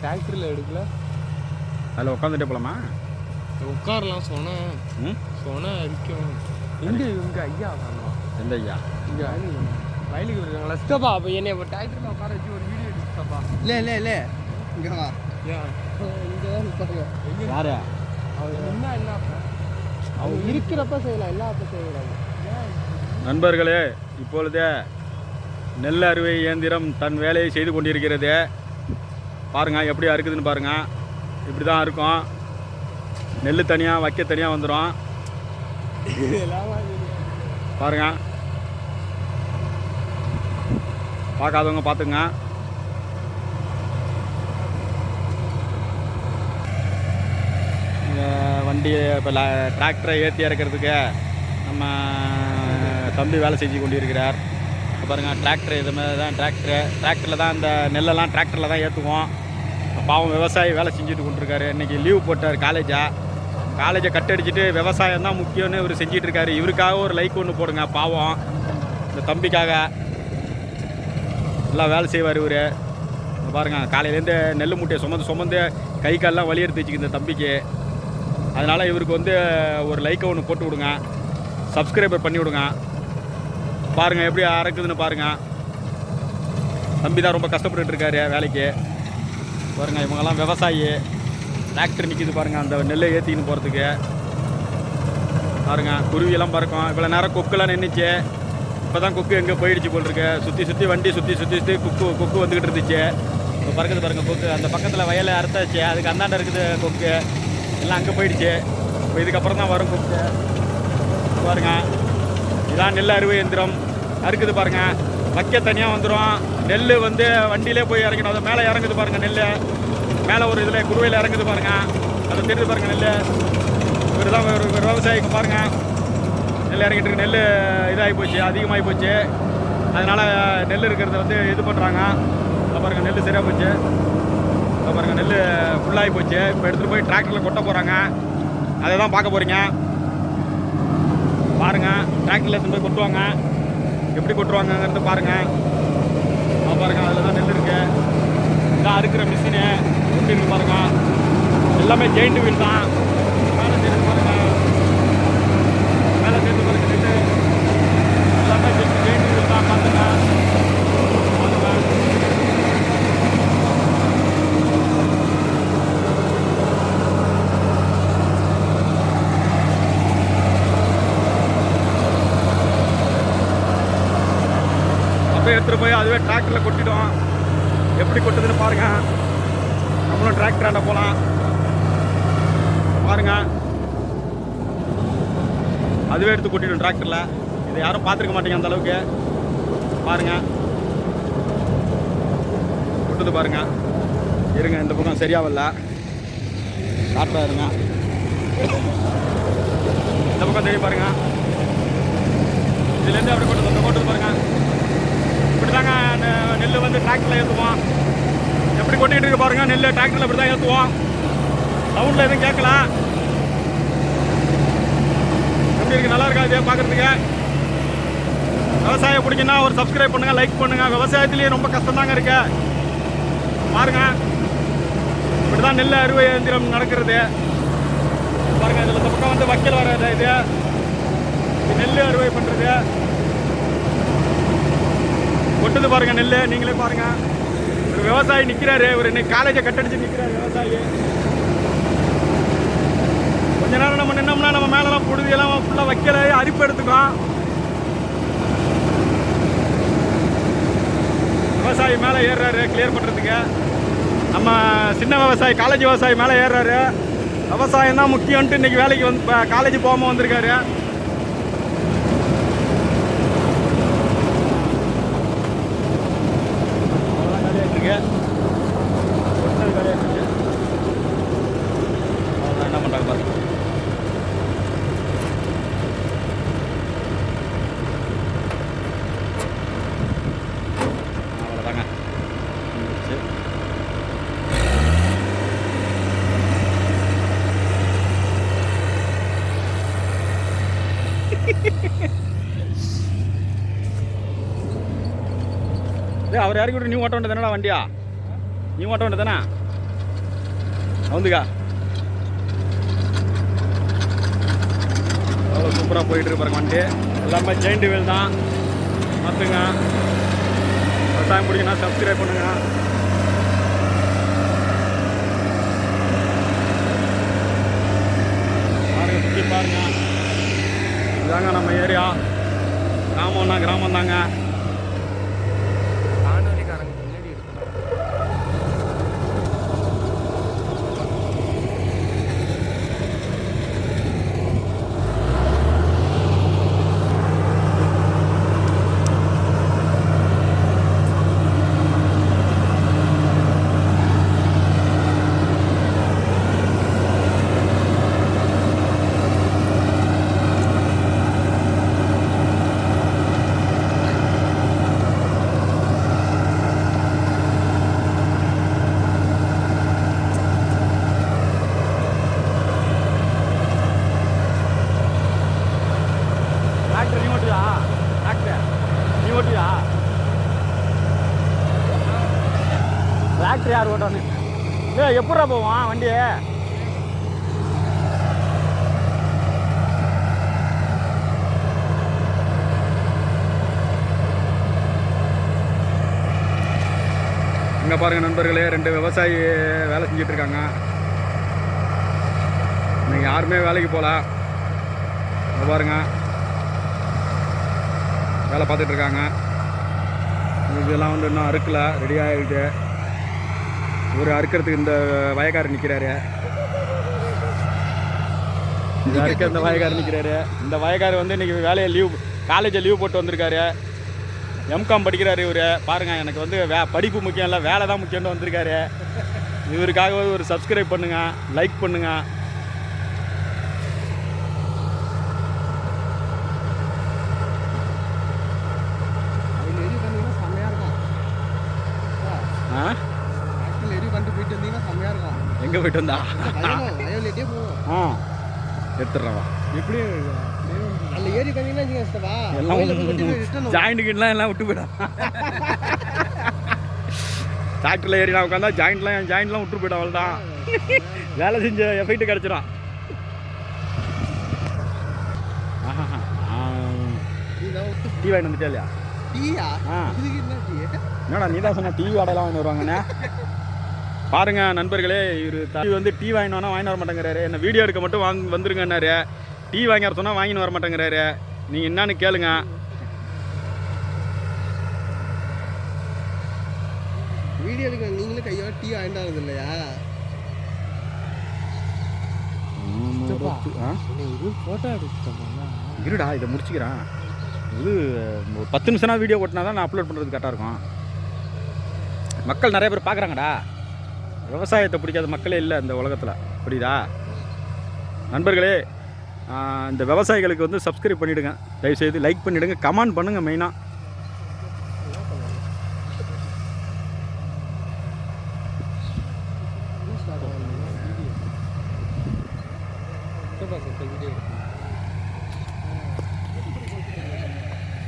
டிராக்டரில் எடுக்கல. அதில் உட்காந்துட்டே போகலாமா உட்காரலாம் சொன்னேன். ம்? சொன்னால் இருக்கும் எங்கே இவங்க ஐயா காணோம் எந்த ஐயா? இங்கே வயலுக்கு இருக்காங்களா சித்தப்பா அப்போ என்னை இப்போ டிராக்டரில் உட்கார வச்சு ஒரு வீடியோ எடுத்துப்பா இல்லை இல்லை இல்லை இங்கே வா. இங்கே தான் யாரு? அவங்க என்ன என்ன? அவங்க இருக்கிறப்ப செய்யலாம் எல்லா அப்போ ஏன் நண்பர்களே இப்பொழுதே நெல் அறுவை இயந்திரம் தன் வேலையை செய்து கொண்டிருக்கிறது. பாருங்கள் எப்படி அறுக்குதுன்னு பாருங்கள் இப்படி தான் இருக்கும். நெல் தனியாக வைக்க தனியாக வந்துடும் பாருங்க. பார்க்காதவங்க பார்த்துங்க இந்த வண்டியை இப்போ டிராக்டரை ஏற்றி இறக்கிறதுக்கு நம்ம தம்பி வேலை செஞ்சு கொண்டிருக்கிறார். பாருங்கள் டிராக்டர் இது மாதிரி தான் டிராக்டரு டிராக்டரில் தான் இந்த நெல்லெல்லாம் டிராக்டரில் தான் ஏற்றுவோம் பாவம் விவசாயி வேலை செஞ்சுட்டு கொண்டிருக்காரு. இன்றைக்கி லீவ் போட்டார் காலேஜா காலேஜை கட் அடிச்சுட்டு விவசாயம் தான் முக்கியம்னு இவர் செஞ்சிட்டு இருக்காரு இவருக்காக ஒரு லைக் ஒன்று போடுங்க பாவம். இந்த தம்பிக்காக. நல்லா வேலை செய்வார் இவர். பாருங்கள் காலையிலேருந்து நெல் மூட்டையை சுமந்து சுமந்து கை கால்லாம் வலி எடுத்து வச்சுக்கு இந்த தம்பிக்கு. அதனால் இவருக்கு வந்து ஒரு லைக்கை ஒன்று போட்டு விடுங்க. சப்ஸ்கிரைபர் பண்ணி விடுங்க. பாருங்கள் எப்படி அறக்குதுன்னு பாருங்கள் தம்பி தான் ரொம்ப கஷ்டப்பட்டுருக்காரு வேலைக்கு. பாருங்கள் இவங்கெல்லாம் விவசாயி. டிராக்டர் நிற்கிது பாருங்கள் அந்த நெல்லை ஏற்றிக்கின்னு போகிறதுக்கு பாருங்க குருவியெல்லாம் பறக்கும். இவ்வளோ நேரம் கொக்கெல்லாம் நின்றுச்சு இப்போ தான் கொக்கு எங்கே போயிடுச்சு போல் இருக்கு. சுற்றி சுற்றி வண்டி சுற்றி சுற்றி சுற்றி கொக்கு கொக்கு வந்துக்கிட்டு இருந்துச்சு. இப்போ பறக்குது பாருங்கள் கொக்கு. அந்த பக்கத்தில் வயலை அறுத்தாச்சு. அதுக்கு அந்தாண்ட இருக்குது கொக்கு. எல்லாம் அங்கே போயிடுச்சு. இப்போ இதுக்கப்புறம் தான் வரும் கொக்கு. பாருங்க இதான் நெல் அறுவை எந்திரம். அறுக்குது பாருங்கள் வைக்க தனியாக வந்துடும் நெல் வந்து வண்டியிலே போய் இறங்கணும். அது மேலே இறங்குது பாருங்கள் நெல் மேலே ஒரு இதில் குருவையில் இறங்குது பாருங்கள் அதை தெரியுது பாருங்க நெல் இவர் தான் ஒரு விவசாயிக்கு பாருங்கள் நெல் இறங்கிட்டு நெல் இதாகி போச்சு அதிகமாகி போச்சு. அதனால் நெல் இருக்கிறத வந்து இது பண்ணுறாங்க இப்போ நெல் சரியாக போச்சு. இப்போ நெல் ஃபுல்லாகி போச்சு. இப்போ எடுத்துகிட்டு போய் டிராக்டரில் கொட்ட போகிறாங்க அதை தான் பார்க்க போகிறீங்க பாருங்க டிராக்டரில் எடுத்துகிட்டு போய் கொட்டுவாங்க. எப்படி கொட்டுவாங்கங்கிறது பாருங்க. பாருங்கள் பாருங்க அதில் தான் நெல் இருக்கு. இதான் அறுக்கிற மிஷினு எப்படி இருக்கு பாருங்க. எல்லாமே ஜெயிண்ட் வீல் தான் மேலே சேர்த்து பாருங்க மேலே சேர்த்து பாருங்க நெல் எல்லாமே ஜெயிண்ட் வீல் தான் பார்த்துங்க பாருங்க அப்படியே எடுத்துகிட்டு போய் அதுவே டிராக்டரில் கொட்டிடும் எப்படி கொட்டுதுன்னு பாருங்க நம்மளும் டிராக்டராண்ட போகலாம் பாருங்க. அதுவே எடுத்து கொட்டிடும் டிராக்டரில் இதை யாரும் பார்த்துருக்க மாட்டீங்க அந்த அளவுக்கு. பாருங்க. கொட்டுது பாருங்க. இருங்க இந்த பக்கம் சரியாகல வரல காட்டுறா இருங்க. இந்த பக்கம் தெரிய பாருங்க. இதுலேருந்து அப்படி கொண்டு வந்து கொட்டுது பாருங்க. இப்படி தாங்க நெல் வந்து டிராக்டரில் ஏற்றுவோம் எப்படி கொட்டிக்கிட்டு இருக்கு பாருங்க நெல் டிராக்டரில் அப்படி தான் ஏற்றுவோம் சவுண்டில் எதுவும் கேட்கல. எப்படி இருக்கு? நல்லா இருக்கா இதே பார்க்குறதுக்கு விவசாயம் பிடிக்குன்னா ஒரு சப்ஸ்கிரைப் பண்ணுங்க லைக் பண்ணுங்க. விவசாயத்துலேயே ரொம்ப கஷ்டம் தாங்க இருக்கு. பாருங்க. இப்படி தான் நெல் அறுவை இயந்திரம் நடக்கிறது. பாருங்க இதில் இந்த பக்கம் வந்து வைக்கல் வர இது நெல் அறுவை பண்ணுறது கொட்டுது பாருங்க நெல் நீங்களே பாருங்க. விவசாயி நிற்கிறாரு ஒரு இன்னைக்கு காலேஜை கட்டடிச்சு நிற்கிறாரு விவசாயி. கொஞ்ச நேரம் நம்ம நின்னோம்னா நம்ம மேலெல்லாம் புழுதியெல்லாம் ஃபுல்லாக வைக்கல அரிப்பு எடுத்துக்கும். விவசாயி மேலே ஏறுறாரு கிளியர் பண்ணுறதுக்கு நம்ம சின்ன விவசாயி காலேஜ் விவசாயி மேலே ஏறுறாரு. விவசாயம் தான் முக்கியம்ன்ட்டு இன்னைக்கு வேலைக்கு வந்து காலேஜ் போகாமல் வந்திருக்காரு அவ்வளோதான் காலியாகிட்டு இருக்கு ஒரிஜினல் காலியாகிட்டு இருக்கு அவ்வளோதான் என்ன பண்ணுறாங்க பாருங்க அவ்வளோதாங்க முடிஞ்சிருச்சு. டேய் அவர் இறக்கி விட்டு நீ ஓட்ட வேண்டியது வண்டியா? நீ ஓட்ட வேண்டியதானா தானே வந்துக்கா. அவ்வளோ சூப்பராக போயிட்டு இருப்பாரு வண்டி. எல்லாமே ஜெயிண்ட் வீல் தான். பார்த்துங்க. விவசாயம் பிடிக்குன்னா சப்ஸ்கிரைப் பண்ணுங்க. பாருங்க சுற்றி பாருங்க. இதாங்க நம்ம ஏரியா கிராமம்னா கிராமம் தாங்க காணொலிக்காரங்க முன்னாடி எடுக்கலாம் டிராக்டர் நீ ஓட்டுதா டிராக்டர் நீ ஓட்டுதா டிராக்டர் யார் ஓட்டானு ஏ எப்படா போவான் வண்டியை? இங்கே பாருங்க நண்பர்களே ரெண்டு விவசாயி வேலை செஞ்சுட்டு இருக்காங்க. இன்னைக்கு யாருமே வேலைக்கு போகல இங்கே பாருங்க. வேலை பார்த்துட்டு இருக்காங்க. இதெல்லாம் வந்து இன்னும் அறுக்கல ரெடி ஆகிட்டு ஒரு அறுக்கிறதுக்கு இந்த வயக்காரர் நிற்கிறாரு இது அறுக்க இந்த வயக்காரர் நிற்கிறாரு இந்த வயக்காரர் வந்து இன்னைக்கு வேலையை லீவ் காலேஜை லீவ் போட்டு வந்திருக்காரு. எம்காம் படிக்கிறாரு இவர். பாருங்க எனக்கு வந்து வே படிப்பு முக்கியம் இல்லை வேலை தான் முக்கியம்னு வந்திருக்காரு. இவருக்காக ஒரு சப்ஸ்கிரைப் பண்ணுங்க லைக் பண்ணுங்க. அதில் எங்கே போயிட்டு வந்தா? ஆ. எடுத்துடுறவா எப்படி? ஏறி வந்தீங்கன்னா வச்சுக்கவா எல்லாம் விட்டு போயிடும் டிராக்டரில் ஏறி நான் உட்காந்தா ஜாயிண்ட்லாம் ஜாயிண்ட்லாம் விட்டு போயிடும் அவள் தான் வேலை செஞ்ச எஃபெக்ட் கிடச்சிடும் டீ வாங்கிட்டு வந்துட்டே இல்லையா? டீயா? என்னடா நீ தான் சொன்ன டீ வாடகைலாம் வாங்கி வருவாங்கண்ணே பாருங்க நண்பர்களே இவர் தம்பி வந்து டீ வாங்கினோன்னா வாங்கி வர மாட்டேங்கிறாரு. என்ன வீடியோ எடுக்க மட்டும் வாங்க வந்துருங்கன்னாரு. டீ வாங்கி வர சொன்னால் வாங்கின்னு வர மாட்டேங்கிறாரு. நீங்கள் என்னன்னு கேளுங்க. வீடியோ எடுக்க நீங்களும் கையோட டீ வாங்கிட்டு இல்லையா? ஃபோட்டோ இருடா இதை முடிச்சுக்கிறேன். இது ஒரு பத்து நிமிஷம்னா வீடியோ ஓட்டினா தான் நான் அப்லோட் பண்ணுறது கரெக்டாக இருக்கும். மக்கள் நிறைய பேர் பார்க்குறாங்கடா. விவசாயத்தை பிடிக்காத மக்களே இல்லை இந்த உலகத்தில். புரியுதா? நண்பர்களே இந்த விவசாயிகளுக்கு வந்து சப்ஸ்கிரைப் பண்ணிவிடுங்க தயவுசெய்து லைக் பண்ணிவிடுங்க கமெண்ட் பண்ணுங்கள் மெயினாக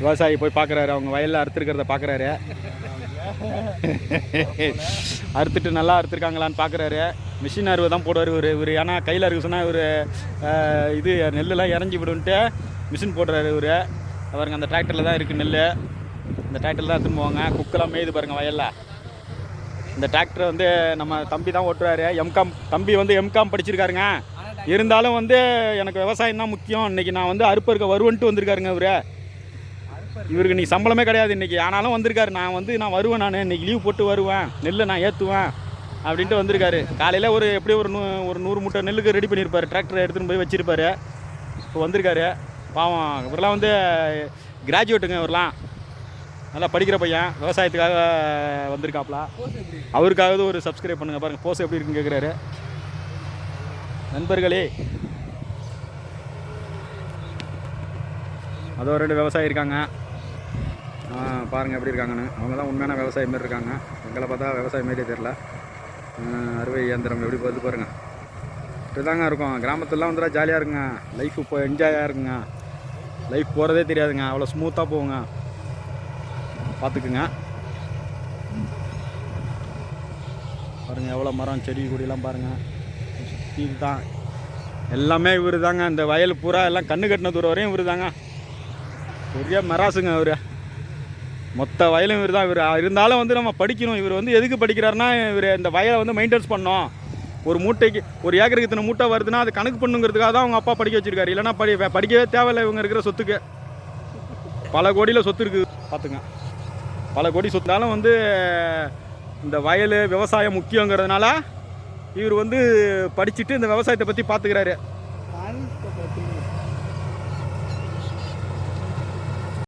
விவசாயி போய் பார்க்குறாரு அவங்க வயலில் அறுத்துருக்கிறத பார்க்குறாரு அறுத்துட்டு நல்லா அறுத்துருக்காங்களான்னு பார்க்குறாரு. மிஷின் அறுவை தான் போடுவார் இவர் இவர். ஏன்னா கையில் அறுக்க சொன்னால் இவர் இது நெல்லெல்லாம் இறஞ்சி விடுன்ட்டு மிஷின் போடுறாரு இவர். அவருங்க அந்த டிராக்டரில் தான் இருக்குது நெல் இந்த டிராக்டரில் தான் திரும்புவாங்க போவாங்க. குக்கெல்லாம் மேய்து பாருங்க வயலில். இந்த டிராக்டரை வந்து நம்ம தம்பி தான் ஓட்டுறாரு. எம்காம் தம்பி வந்து எம்காம் படிச்சிருக்காருங்க. இருந்தாலும் வந்து எனக்கு விவசாயம் தான் முக்கியம். இன்னைக்கு நான் வந்து அறுப்பருக்க வருவன்ட்டு வந்திருக்காருங்க இவர். இவருக்கு நீ சம்பளமே கிடையாது இன்னைக்கு. ஆனாலும் வந்திருக்காரு. நான் வந்து நான் வருவேன் நான். இன்னைக்கு லீவ் போட்டு வருவேன். நெல்லை நான் ஏற்றுவேன் அப்படின்ட்டு வந்திருக்காரு. காலையில் ஒரு எப்படியும் ஒரு நூ ஒரு நூறு மூட்டை நெல்லுக்கு ரெடி பண்ணியிருப்பார். டிராக்டரை எடுத்துன்னு போய் வச்சிருப்பாரு. இப்போ வந்திருக்காரு. பாவம் இவரெல்லாம் வந்து கிராஜுவேட்டுங்க இவரெல்லாம். நல்லா படிக்கிற பையன். விவசாயத்துக்காக வந்திருக்காப்ல. அவருக்காவது ஒரு சப்ஸ்கிரைப் பண்ணுங்கள் பாருங்கள் போஸ் எப்படி இருக்குன்னு கேட்குறாரு நண்பர்களே அதோ ரெண்டு விவசாயி இருக்காங்க. பாருங்கள் எப்படி இருக்காங்கன்னு. அவங்க தான் உண்மையான விவசாயி மாரி இருக்காங்க. எங்களை பார்த்தா விவசாயம் மாரியே தெரில அறுவை இயந்திரம் எப்படி போகுது பாருங்க. இப்படி தாங்க இருக்கும். கிராமத்துலலாம் வந்துடா ஜாலியாக இருக்குங்க. லைஃப் இப்போ என்ஜாயாக இருக்குங்க. லைஃப் போகிறதே தெரியாதுங்க. அவ்வளோ ஸ்மூத்தாக போகுங்க. பார்த்துக்குங்க. பாருங்கள் எவ்வளோ மரம் செடி கொடியெல்லாம் பாருங்கள் சுற்றி தான் எல்லாமே இவர் தாங்க இந்த வயல் பூரா எல்லாம் கண்ணு கட்டின தூரம் வரையும் இவர் தாங்க பெரிய மராசுங்க அவர். மொத்த வயலும் இவர் தான். இவர் இருந்தாலும் வந்து நம்ம படிக்கணும். இவர் வந்து எதுக்கு படிக்கிறாருன்னா இவர் இந்த வயலை வந்து மெயின்டைன்ஸ் பண்ணோம் ஒரு மூட்டைக்கு ஒரு ஏக்கருக்கு இத்தனை மூட்டை வருதுன்னா அது கணக்கு பண்ணுங்கிறதுக்காக தான் அவங்க அப்பா படிக்க வச்சிருக்காரு. இல்லைன்னா படி படிக்கவே தேவையில்லை இவங்க இருக்கிற சொத்துக்கு. பல கோடியில் சொத்து இருக்குது. பார்த்துங்க. பல கோடி சொத்துனாலும் வந்து இந்த வயல் விவசாயம் முக்கியங்கிறதுனால இவர் வந்து படிச்சுட்டு இந்த விவசாயத்தை பற்றி பார்த்துக்கிறாரு.